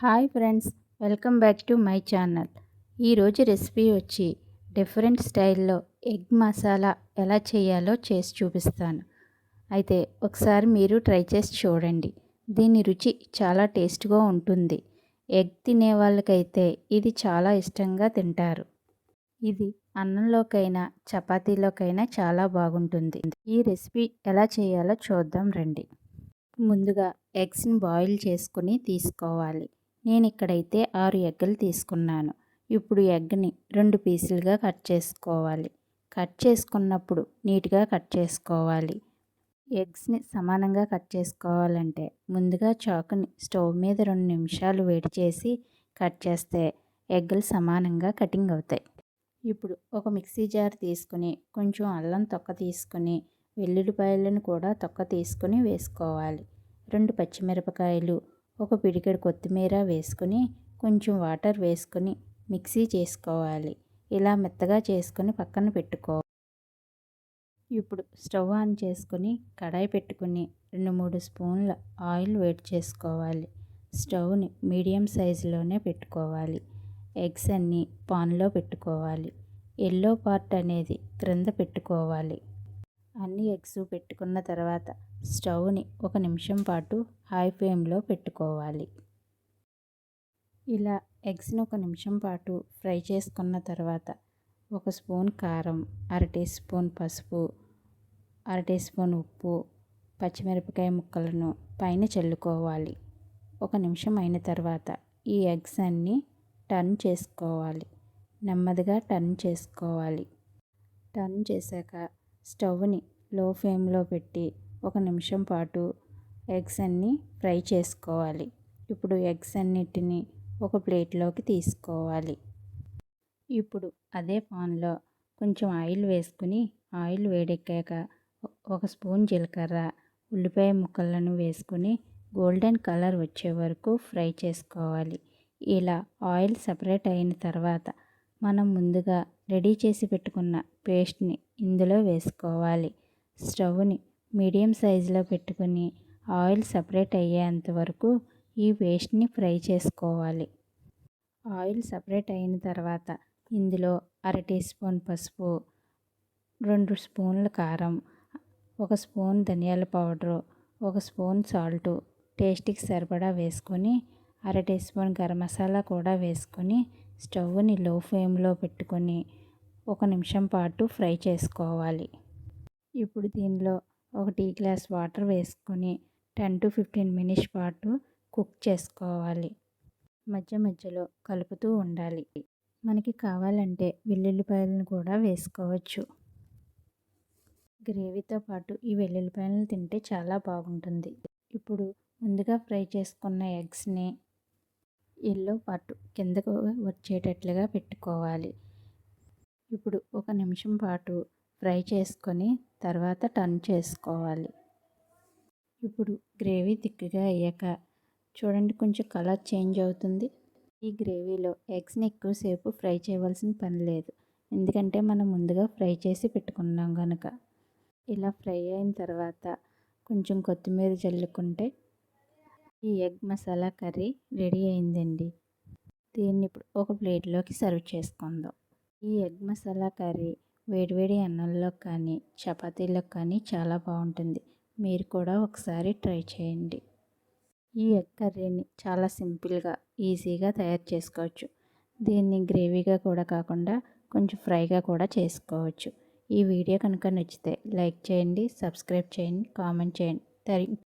Hi friends welcome back to my channel. ఈరోజు recipe వచ్చి different స్టైల్లో ఎగ్ మసాలా ఎలా చేయాలో చేసి చూపిస్తాను. అయితే ఒకసారి మీరు ట్రై చేసి చూడండి. దీని రుచి చాలా టేస్ట్గా ఉంటుంది. ఎగ్ తినే వాళ్ళకైతే ఇది చాలా ఇష్టంగా తింటారు. ఇది అన్నంలోకైనా చపాతీలోకైనా చాలా బాగుంటుంది. ఈ రెసిపీ ఎలా చేయాలో చూద్దాం రండి. ముందుగా ఎగ్స్ని బాయిల్ చేసుకుని తీసుకోవాలి. నేను ఇక్కడైతే ఆరు ఎగ్గులు తీసుకున్నాను. ఇప్పుడు ఎగ్ని రెండు పీసులుగా కట్ చేసుకోవాలి. కట్ చేసుకున్నప్పుడు నీట్గా కట్ చేసుకోవాలి. ఎగ్స్ని సమానంగా కట్ చేసుకోవాలంటే ముందుగా చాకుని స్టవ్ మీద రెండు నిమిషాలు వేడి చేసి కట్ చేస్తే ఎగ్గులు సమానంగా కటింగ్ అవుతాయి. ఇప్పుడు ఒక మిక్సీ జార్ తీసుకుని కొంచెం అల్లం తొక్క తీసుకుని వెల్లుల్లిపాయలను కూడా తొక్క తీసుకుని వేసుకోవాలి. రెండు పచ్చిమిరపకాయలు ఒక పిడికెడు కొత్తిమీర వేసుకుని కొంచెం వాటర్ వేసుకొని మిక్సీ చేసుకోవాలి. ఇలా మెత్తగా చేసుకొని పక్కన పెట్టుకో. ఇప్పుడు స్టవ్ ఆన్ చేసుకొని కడాయి పెట్టుకుని రెండు మూడు స్పూన్ల ఆయిల్ వేడి చేసుకోవాలి. స్టవ్ని మీడియం సైజులోనే పెట్టుకోవాలి. ఎగ్స్ అన్నీ పాన్లో పెట్టుకోవాలి. ఎల్లో పార్ట్ అనేది క్రింద పెట్టుకోవాలి. అన్ని ఎగ్స్ పెట్టుకున్న తర్వాత స్టవ్ని ఒక నిమిషం పాటు హై ఫ్లేమ్లో పెట్టుకోవాలి. ఇలా ఎగ్స్ని ఒక నిమిషం పాటు ఫ్రై చేసుకున్న తర్వాత ఒక స్పూన్ కారం అర టీ స్పూన్ పసుపు అర టీ స్పూన్ ఉప్పు పచ్చిమిరపకాయ ముక్కలను పైన చల్లుకోవాలి. ఒక నిమిషం అయిన తర్వాత ఈ ఎగ్స్ అన్నీ టర్న్ చేసుకోవాలి. నెమ్మదిగా టర్న్ చేసుకోవాలి. టర్న్ చేశాక స్టవ్ని లో ఫ్లేమ్లో పెట్టి ఒక నిమిషం పాటు ఎగ్స్ అన్నీ ఫ్రై చేసుకోవాలి. ఇప్పుడు ఎగ్స్ అన్నిటిని ఒక ప్లేట్లోకి తీసుకోవాలి. ఇప్పుడు అదే పాన్లో కొంచెం ఆయిల్ వేసుకుని ఆయిల్ వేడెక్కాక ఒక స్పూన్ జీలకర్ర ఉల్లిపాయ ముక్కలను వేసుకుని గోల్డెన్ కలర్ వచ్చే వరకు ఫ్రై చేసుకోవాలి. ఇలా ఆయిల్ సపరేట్ అయిన తర్వాత మనం ముందుగా రెడీ చేసి పెట్టుకున్న పేస్ట్ని ఇందులో వేసుకోవాలి. స్టవ్ని మీడియం సైజులో పెట్టుకుని ఆయిల్ సపరేట్ అయ్యేంత వరకు ఈ పేస్ట్ని ఫ్రై చేసుకోవాలి. ఆయిల్ సపరేట్ అయిన తర్వాత ఇందులో అర టీ స్పూన్ పసుపు రెండు స్పూన్ల కారం ఒక స్పూన్ ధనియాల పౌడరు ఒక స్పూన్ సాల్టు టేస్ట్కి సరిపడా వేసుకొని అర టీ స్పూన్ గరం మసాలా కూడా వేసుకొని స్టవ్ని లో ఫ్లేమ్లో పెట్టుకొని ఒక నిమిషం పాటు ఫ్రై చేసుకోవాలి. ఇప్పుడు దీనిలో ఒక టీ గ్లాస్ వాటర్ వేసుకొని టెన్ టు ఫిఫ్టీన్ మినిట్స్ పాటు కుక్ చేసుకోవాలి. మధ్య మధ్యలో కలుపుతూ ఉండాలి. మనకి కావాలంటే వెల్లుల్లిపాయలను కూడా వేసుకోవచ్చు. గ్రేవీతో పాటు ఈ వెల్లుల్లిపాయలను తింటే చాలా బాగుంటుంది. ఇప్పుడు ముందుగా ఫ్రై చేసుకున్న ఎగ్స్ని ఎల్లో పాటు కిందకు వచ్చేటట్లుగా పెట్టుకోవాలి. ఇప్పుడు ఒక నిమిషం పాటు ఫ్రై చేసుకొని తర్వాత టర్న్ చేసుకోవాలి. ఇప్పుడు గ్రేవీ తిక్కుగా అయ్యాక చూడండి కొంచెం కలర్ చేంజ్ అవుతుంది. ఈ గ్రేవీలో ఎగ్స్ని ఎక్కువసేపు ఫ్రై చేయవలసిన పని లేదు. ఎందుకంటే మనం ముందుగా ఫ్రై చేసి పెట్టుకున్నాం కనుక ఇలా ఫ్రై అయిన తర్వాత కొంచెం కొత్తిమీర చల్లుకుంటే ఈ ఎగ్ మసాలా కర్రీ రెడీ అయిందండి. దీన్ని ఇప్పుడు ఒక ప్లేట్లోకి సర్వ్ చేసుకుందాం. ఈ ఎగ్ మసాలా కర్రీ వేడివేడి అన్నంలో కానీ చపాతీలో కానీ చాలా బాగుంటుంది. మీరు కూడా ఒకసారి ట్రై చేయండి. ఈ ఎగ్ కర్రీని చాలా సింపుల్గా ఈజీగా తయారు చేసుకోవచ్చు. దీన్ని గ్రేవీగా కూడా కాకుండా కొంచెం ఫ్రైగా కూడా చేసుకోవచ్చు. ఈ వీడియో కనుక నచ్చితే లైక్ చేయండి సబ్స్క్రైబ్ చేయండి కామెంట్ చేయండి.